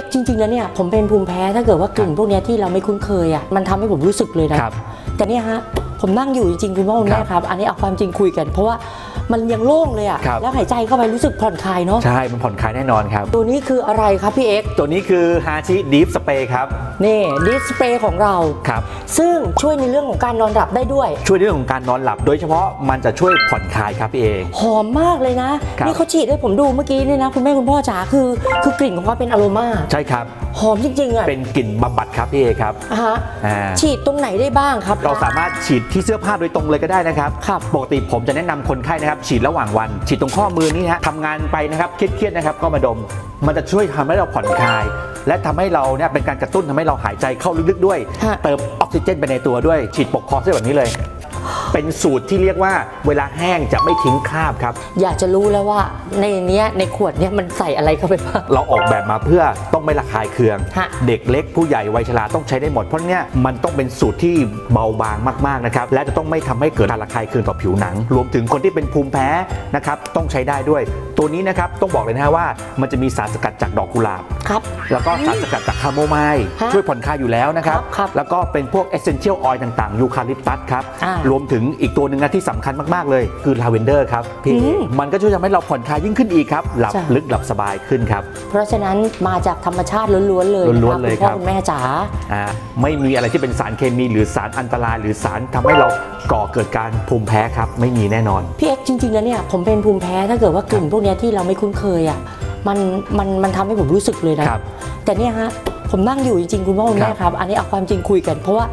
อ็กซ์จริงๆแล้วเนี่ยผมเป็นภูมิแพ้ถ้าเกิดว่ากลิ่นพวกเนี้ยที่เราไม่คุ้นเคยอะมันทำให้ผมรู้สึกเลยนะครับ แต่เนี่ยฮะ ผมนั่งอยู่จริงๆคุณพ่อคุณแม่ครับครับ อันนี้เอาความจริงคุยกัน เพราะว่ามันยังโล่งเลยอะครับ แล้วหายใจเข้าไปรู้สึกผ่อนคลายเนาะใช่ มันผ่อนคลายแน่นอนครับ ตัวนี้คืออะไรครับพี่เอ็กซ์ตัวนี้คือฮาชิดีฟสเปรย์ครับ นี่ดิสเพลย์ของเรา ครับ ซึ่งช่วยในเรื่องของการนอนหลับได้ด้วย ช่วยในเรื่องของการนอนหลับ โดยเฉพาะมันจะช่วยผ่อนคลายครับพี่เอ หอมมากเลยนะ ครับ นี่เขาฉีดให้ผมดูเมื่อกี้นี่นะ คุณแม่คุณพ่อจ๋าคือ คือกลิ่นของเขาเป็นอโรมาใช่ครับ หอมจริงๆอะเป็นกลิ่นบำบัดครับพี่เอครับ อะฮะอ่า ฉีดตรงไหนได้บ้างครับเราสามารถฉีดที่เสื้อผ้าโดยตรงเลยก็ได้นะครับครับปกติผมจะแนะนำคนไข้นะครับ ฉีดระหว่างวัน ฉีดตรงข้อมือนี่นะฮะทำงานไปนะครับเครียดๆนะครับก็มาดม มันจะช่วยทำให้เราผ่อนคลาย และทำให้เราเนี่ยเป็นการกระตุ้นทำให้เราหายใจเข้าลึกๆด้วยฮะเติมออกซิเจนไปในตัวด้วย ฉีดปกคอเสื้อแบบนี้เลย เป็นสูตรที่เรียกว่าเวลาแห้งจะไม่ทิ้งคราบครับ อยากจะรู้แล้วว่าในเนี้ยในขวดเนี้ยมันใส่อะไรเข้าไปบ้าง เราออกแบบมาเพื่อต้องไม่ระคายเคือง ฮะ เด็กเล็กผู้ใหญ่วัยชราต้องใช้ได้หมดเพราะเนี่ยมันต้องเป็นสูตรที่เบาบางมากๆนะครับและจะต้องไม่ทำให้เกิดการระคายเคืองต่อผิวหนัง รวมถึงคนที่เป็นภูมิแพ้นะครับต้องใช้ได้ด้วย ตัวนี้นะครับต้องบอกเลยนะฮะว่ามันจะมีสารสกัดจากดอกกุหลาบ ครับ แล้วก็สารสกัดจากคาโมไมล์ฮะช่วยผ่อนคลายอยู่แล้วนะครับ ครับครับแล้วก็เป็นพวกเอเซนเชียลออยล์ต่างๆยูคาลิปตัสครับ อ่ารวมถึงอีกตัวหนึ่งนะที่สำคัญมาก ๆ เลย คือลาเวนเดอร์ครับพี่อืมมันก็ช่วยทำให้เราผ่อนคลายยิ่งขึ้นอีกครับ หลับจ้ะลึกหลับสบายขึ้นครับ เพราะฉะนั้นมาจากธรรมชาติล้วน ๆ เลยล้วนๆะเลยคุณพ่อครับคุณแม่จ๋าอ่าไม่มีอะไรที่เป็นสารเคมีหรือสารอันตราย หรือสารทำให้เราก่อเกิดการภูมิแพ้ครับ ไม่มีแน่นอนพี่เอ็กซ์จริงๆแล้วเนี่ยผมเป็นภูมิแพ้ถ้าเกิดว่ากลิ่นพวกเนี้ยที่เราไม่คุ้นเคยอะมันมันมันทำให้ผมรู้สึกเลยนะครับแต่เนี่ยฮะ ผมนั่งอยู่จริงๆคุณพ่อคุณแม่ครับครับ อันนี้เอาความจริงคุยกัน เพราะว่า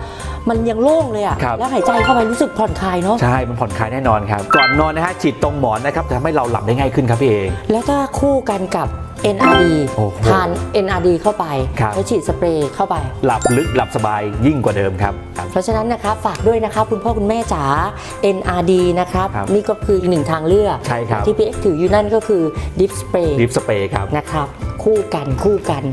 มันยังโล่งเลยอะครับแล้วหายใจเข้าไปรู้สึกผ่อนคลายเนาะใช่มันผ่อนคลายแน่นอนครับ ก่อนนอนนะฮะฉีดตรงหมอนนะครับจะทำให้เราหลับได้ง่ายขึ้นครับพี่เอแล้วถ้าคู่กันกับ NRD โอ้โหทาน NRD เข้าไปครับแล้วฉีดสเปรย์เข้าไป หลับลึกหลับสบายยิ่งกว่าเดิมครับครับ เพราะฉะนั้นนะครับฝากด้วยนะครับคุณพ่อคุณแม่จ๋า NRD นะครับครับนี่ก็คืออีกหนึ่งทางเลือกใช่ครับที่พี่เอ็กซ์ถืออยู่นั่นก็คือ Dip Spray ลิฟสเปรย์ครับนะครับ คู่กันคู่กัน